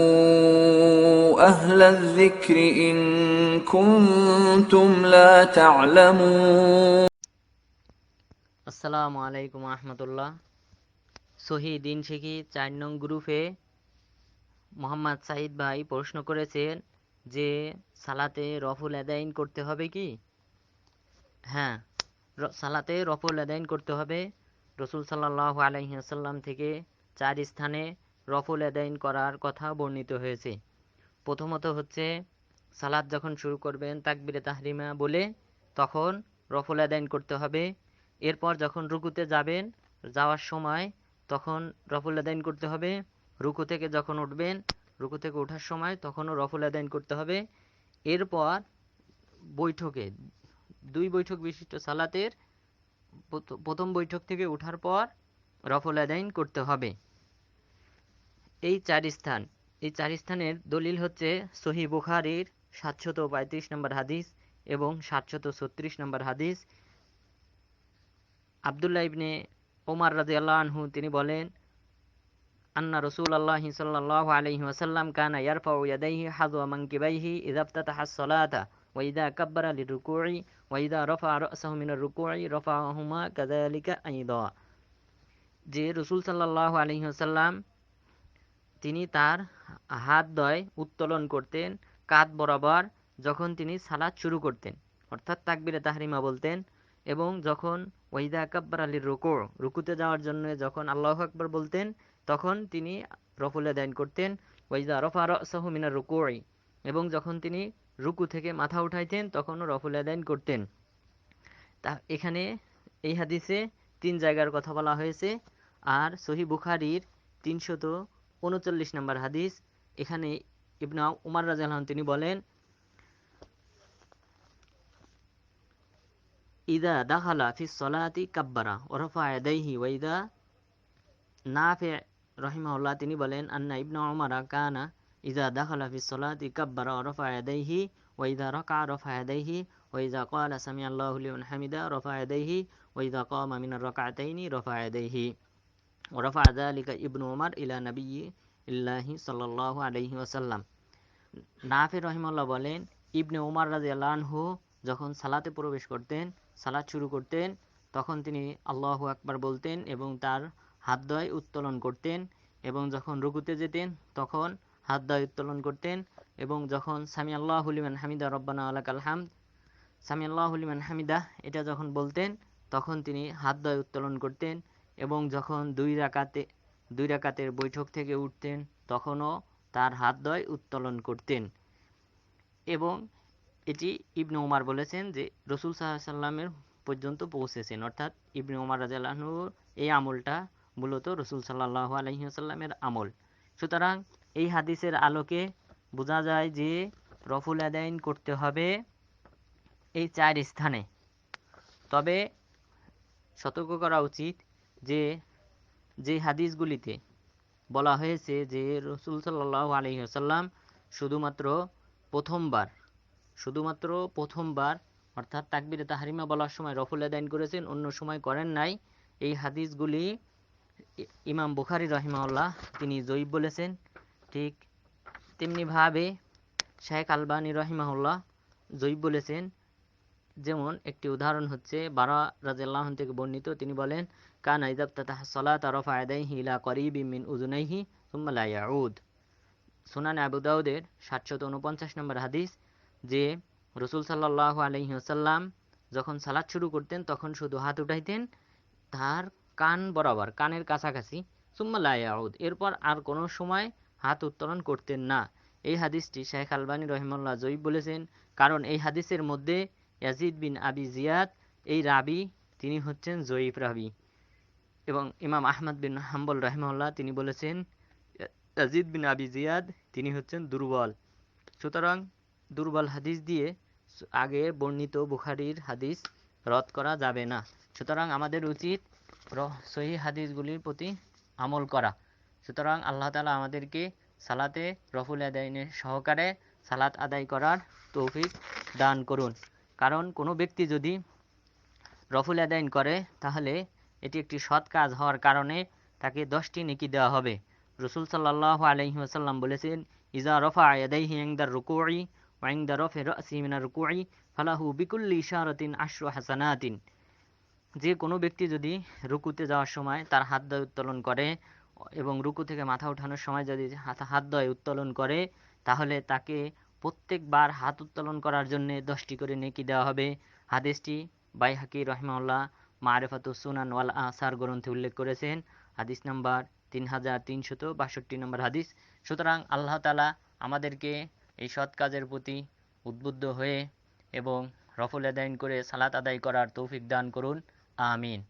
فاسألوا أهل الذكر إن كنتم لا تعلمون আসসালামু আলাইকুম রহমতুল্লাহ সহি দিন শিখি চার নং গ্রুপে মোহাম্মদ সাইদ ভাই প্রশ্ন করেছেন যে সালাতে রফুল আদায়ন করতে হবে কি হ্যাঁ র- সালাতে রফুল আদায়ন করতে হবে রসুল সাল্লাহ আলহিহাসাল্লাম থেকে চার স্থানে রফুল আদায়ন করার কথা বর্ণিত হয়েছে। প্রথমত হচ্ছে, সালাদ যখন শুরু করবেন তাকবিরে তাহরিমা বলে, তখন রফল আদায়ন করতে হবে। এরপর যখন রুকুতে যাবেন, যাওয়ার সময় তখন রফল আদায়ন করতে হবে। রুকু থেকে যখন উঠবেন, রুকু থেকে ওঠার সময় তখনও রফল আদায়ন করতে হবে। এরপর বৈঠকে, দুই বৈঠক বিশিষ্ট সালাতের প্রথ- প্রথম বৈঠক থেকে ওঠার পর রফল আদায়ন করতে হবে। এই চার স্থান। এই চার স্থানের দলিল হচ্ছে সহি বুখারির সাতশত পঁয়ত্রিশ নম্বর হাদিস এবং সাতশত ছত্রিশ নম্বর হাদিস। আবদুল্লাহ ইবনে ওমার রাজি আনহু তিনি বলেন, আন্না রসুল আল্লাহ সাল্লাহ আলহি ওয়াসাল্লাম কানা ইয়ারফাউ ইয়াদাইহি হাযওয়া মানকিবাইহি ইযা ইফতাতাহা আস-সালাতা ওয়া ইযা কাব্বারা লিরুকুই ওয়া ইযা রাফা রা'সাহু মিনার রুকুই রাফাহুমা কাযালিকা আইদা। যে রসুল সাল্লাল্লাহু আলাইহি ওয়াসাল্লাম তিনি তার হাত দয় উত্তোলন করতেন কাঁধ বরাবর যখন তিনি সালাদ শুরু করতেন। অর্থাৎ তাকবিরে তাহরিমা বলতেন এবং যখন ওয়াইদা আকাব্বার আলীর রুকু, রুকুতে যাওয়ার জন্য যখন আল্লাহ আকবর বলতেন, তখন তিনি রফুলে দায়ন করতেন, ওয়াইদা রফা রসাহু মিনার এবং যখন তিনি রুকু থেকে মাথা উঠাইতেন, তখনও রফুলে দায়ন করতেন। তা এখানে এই হাদিসে তিন জায়গার কথা বলা হয়েছে। আর সহি বুখারির তিনশত উনচল্লিশ নম্বর হাদিস। এখানে ইবনা উমার রাজালহন তিনি বলেন, ইদা দাখালা ফি সলাতি কাব্বারা ওরফা ইয়াদাইহি ওয়াইদা নাফে, রহিমাহুল্লাহ তিনি বলেন, আন্না ইবনা উমারা কানা ইদা দাখালা ফি সলাতি কাব্বারা ওরফা ইয়াদাইহি ওয়াইদা রাকা রফা ইয়াদাইহি ওয়াইদা ক্বালা সামি আল্লাহু লিমান হামিদা রফা ইয়াদাইহি ওয়াইদা কামা মিনার রাকাতাইনি রফা ইয়াদাইহি ওরফা আদালিকা ইবনু ওমার ইলা নবী ইল্লাহি সাল্লাহ আলহি ওসাল্লাম নাফে রহিমাল্লাহ বলেন, ইবনে উমার রাজি আল্লাহু যখন সালাতে প্রবেশ করতেন, সালাত শুরু করতেন, তখন তিনি আল্লাহু আকবার বলতেন এবং তার হাত দয় উত্তোলন করতেন এবং যখন রুকুতে যেতেন, তখন হাত দয় উত্তোলন করতেন এবং যখন সামি আল্লাহুলিমান হামিদা রব্বানা কালহাম আলহাম আল্লাহ আল্লাহুলিমান হামিদা, এটা যখন বলতেন, তখন তিনি হাত দয় উত্তোলন করতেন এবং যখন দুই রাকাতে, দুই রাকাতের বৈঠক থেকে উঠতেন, তখনও তার হাত দয় উত্তোলন করতেন। এবং এটি ইবনে উমার বলেছেন যে, রসুল সাল্লামের পর্যন্ত পৌঁছেছেন। অর্থাৎ ইবনে উমার রাজাল্লাহনুর এই আমলটা মূলত রসুল সাল্লাহ আলহিহাসাল্লামের আমল। সুতরাং এই হাদিসের আলোকে বোঝা যায় যে, রফুল আদায়ন করতে হবে এই চার স্থানে। তবে সতর্ক করা উচিত যে যে হাদিসগুলিতে বলা হয়েছে যে রসুল সাল্লাহ আলহিহাসাল্লাম শুধুমাত্র প্রথমবার শুধুমাত্র প্রথমবার অর্থাৎ তাকবিরে তাহারিমা বলার সময় রফুল আদায়ন করেছেন, অন্য সময় করেন নাই। এই হাদিসগুলি ইমাম বুখারি রহিমাউল্লাহ তিনি জয়ীব বলেছেন। ঠিক তেমনিভাবে শেখ আলবানী রহিমাউল্লাহ জয়ীব বলেছেন যেমন একটি উদাহরণ হচ্ছে, বারা রাজিয়াল্লাহ থেকে বর্ণিত, তিনি বলেন, কান ইজাবতাহ সলাত রফা আদাইহি ইলা করিবি মিন উজুনাইহি সুম্মা লা ইয়াউদ। সুনান আবু দাউদের সাতশত উনপঞ্চাশ নম্বর হাদিস, যে রসুল সাল্লাহ আলহি আসাল্লাম যখন সালাদ শুরু করতেন, তখন শুধু হাত উঠাইতেন, তার কান বরাবর, কানের কাছাকাছি, সুম্মা লা ইয়াউদ। এরপর আর কোনো সময় হাত উত্তোলন করতেন না। এই হাদিসটি শেখ আলবানী রহিমুল্লাহ জয়ীব বলেছেন, কারণ এই হাদিসের মধ্যে ইয়াজিদ বিন আবি জিয়াদ, এই রাবি তিনি হচ্ছেন জয়ীফ রাবি। এবং ইমাম আহমদ বিন হাম্বল রহমউল্লাহ তিনি বলেছেন, ইয়াজিদ বিন আবি জিয়াদ তিনি হচ্ছেন দুর্বল। সুতরাং দুর্বল হাদিস দিয়ে আগে বর্ণিত বুখারির হাদিস রদ করা যাবে না। সুতরাং আমাদের উচিত সহি হাদিসগুলির প্রতি আমল করা। সুতরাং আল্লাহ তালা আমাদেরকে সালাতে রফুল আদায়নের সহকারে সালাত আদায় করার তৌফিক দান করুন। কারণ কোনো ব্যক্তি যদি রফুল আদায়ন করে, তাহলে এটি একটি সৎ কাজ হওয়ার কারণে তাকে দশটি নেকি দেওয়া হবে। রসুল সাল্লাহ আলহি আসাল্লাম বলেছেন, ইজা রফা ইয়াদাইহি ইংদার রুকুই ওয়াইংদা রফে রাসি মিনার রুকুই ফালাহু বিকুল্লি ইশারাতিন আশরু হাসানাতিন। যে কোনো ব্যক্তি যদি রুকুতে যাওয়ার সময় তার হাত দয় উত্তোলন করে এবং রুকু থেকে মাথা উঠানোর সময় যদি হাত হাত দ্বয় উত্তোলন করে, তাহলে তাকে প্রত্যেকবার হাত উত্তোলন করার জন্য দশটি করে নেকি দেওয়া হবে। হাদিসটি বাইহাকি রহমাউল্লাহ মারেফাতু সুনান ওয়াল আসার গ্রন্থে উল্লেখ করেছেন। হাদিস নাম্বার তিন হাজার তিনশত বাষট্টি নম্বর হাদিস। সুতরাং আল্লাহ তালা আমাদেরকে এই সৎ কাজের প্রতি উদ্বুদ্ধ হয়ে এবং রফল আদায়ন করে সালাত আদায় করার তৌফিক দান করুন। আমিন।